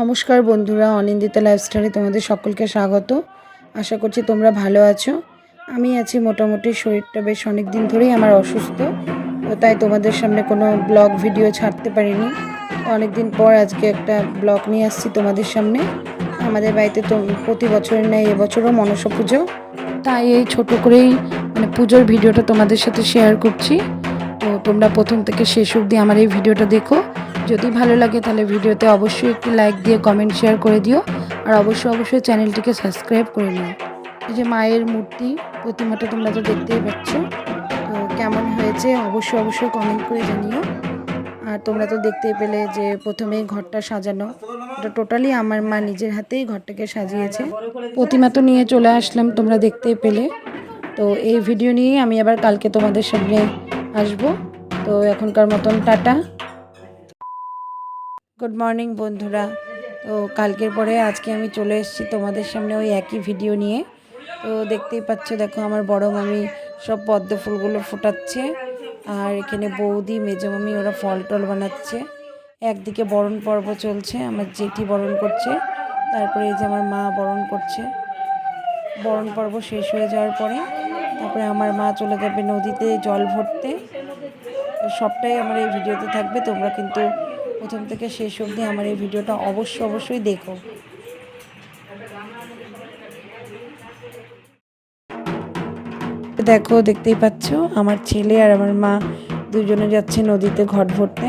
নমস্কার বন্ধুরা, অনিন্দিতা লাইফস্টাইলে তোমাদের সকলকে স্বাগত। আশা করছি তোমরা ভালো আছো। আমি আছি মোটামুটি, শরীরটা বেশ অনেক দিন ধরেই আমার অসুস্থ, তো তাই তোমাদের সামনে কোনো ব্লগ ভিডিও ছাড়তে পারিনি। অনেক দিন পর আজকে একটা ব্লগ নিয়ে আসছি তোমাদের সামনে। আমাদের বাড়িতে তো প্রতি বছরের নেয় এবছরও মনসা পুজো, তাই এই ছোট করেই মানে পুজোর ভিডিওটা তোমাদের সাথে শেয়ার করছি। তো তোমরা প্রথম থেকে শেষ অবধি আমার এই ভিডিওটা দেখো। যদি ভালো লাগে তাহলে ভিডিওতে অবশ্যই একটি লাইক দিয়ে কমেন্ট শেয়ার করে দিও। আর অবশ্যই অবশ্যই চ্যানেলটিকে সাবস্ক্রাইব করে নিও। এই যে মায়ের মূর্তি, প্রতিমাটা তোমরা তো দেখতেই পাচ্ছ। তো কেমন হয়েছে অবশ্যই অবশ্যই কমেন্ট করে জানিও। আর তোমরা তো দেখতেই পেলে যে প্রথমেই ঘরটা সাজানো। এটা টোটালি আমার মা নিজের হাতেই ঘরটাকে সাজিয়েছে। প্রতিমা তো নিয়ে চলে আসলাম, তোমরা দেখতেই পেলে। তো এই ভিডিও নিয়েই আমি আবার কালকে তোমাদের সামনে আসব। তো এখনকার মতন টাটা। গুড মর্নিং বন্ধুরা। তো কালকের পরে আজকে আমি চলে এসেছি তোমাদের সামনে ওই একই ভিডিও নিয়ে। তো দেখতেই পাচ্ছ, দেখো আমার বড় মামি সব পদ্ম ফুলগুলো ফোটাচ্ছে। আর এখানে বৌদি, মেজো মামি, ওরা ফল টল বানাচ্ছে। একদিকে বরণ পর্ব চলছে, আমার জেঠি বরণ করছে। তারপরে এই যে আমার মা বরণ করছে। বরণ পর্ব শেষ হয়ে যাওয়ার পরে তারপরে আমার মা চলে যাবে নদীতে জল ভরতে। সবটাই আমার এই ভিডিওতে থাকবে, তোমরা কিন্তু প্রথম থেকে শেষ অবধি আমার এই ভিডিওটা অবশ্যই অবশ্যই দেখো। দেখো, দেখতেই পাচ্ছ, আমার ছেলে আর আমার মা দুজনে যাচ্ছে নদীতে ঘট ভরতে।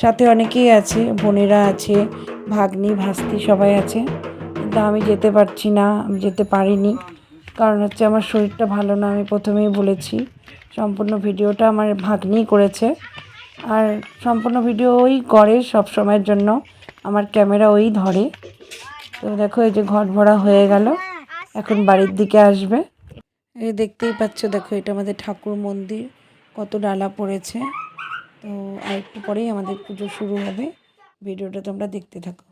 সাথে অনেকেই আছে, বোনেরা আছে, ভাগ্নি, ভাস্তি সবাই আছে। কিন্তু আমি যেতে পারছি না, আমি যেতে পারিনি। কারণ হচ্ছে আমার শরীরটা ভালো না, আমি প্রথমেই বলেছি। সম্পূর্ণ ভিডিওটা আমার ভাগ্নিই করেছে। আর সম্পূর্ণ ভিডিও ওই করে সব সময়ের জন্য। আমার ক্যামেরা ওই ধরে। তো দেখো, এই যে ঘট ভরা হয়ে গেল। এখন বাড়ির দিকে আসবে। এই দেখতেই পাচ্ছ, দেখো, এটা আমাদের ঠাকুর মন্দির। কত ডালা পড়েছে। তো আরেকটু পরেই আমাদের পুজো শুরু হবে। ভিডিওটা তোমরা দেখতে থাকো।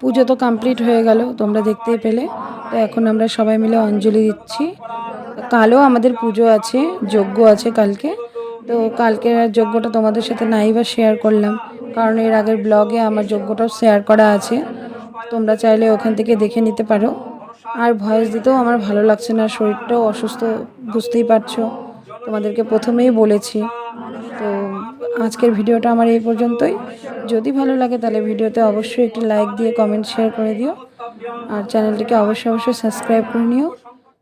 পুজো তো কমপ্লিট হয়ে গেল, তোমরা দেখতেই পেলে। তো এখন আমরা সবাই মিলে অঞ্জলি দিচ্ছি। কালও আমাদের পুজো আছে, যজ্ঞ আছে কালকে। তো কালকের যজ্ঞটা তোমাদের সাথে নাই বা শেয়ার করলাম, কারণ এর আগের ব্লগে আমার যজ্ঞটাও শেয়ার করা আছে। তোমরা চাইলে ওখান থেকে দেখে নিতে পারো। আর ভয়েস দিতেও আমার ভালো লাগছে না, শরীরটাও অসুস্থ, বুঝতেই পারছ। তোমাদেরকে প্রথমেই বলেছি। তো আজকের ভিডিওটা আমার এই পর্যন্তই। যদি ভালো লাগে তাহলে ভিডিওতে অবশ্যই একটি লাইক দিয়ে কমেন্ট শেয়ার করে দিও। আর চ্যানেলটিকে অবশ্যই অবশ্যই সাবস্ক্রাইব করে নিও।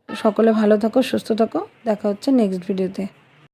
সকলে ভালো থাকো, সুস্থ থাকো। দেখা হচ্ছে নেক্সট ভিডিওতে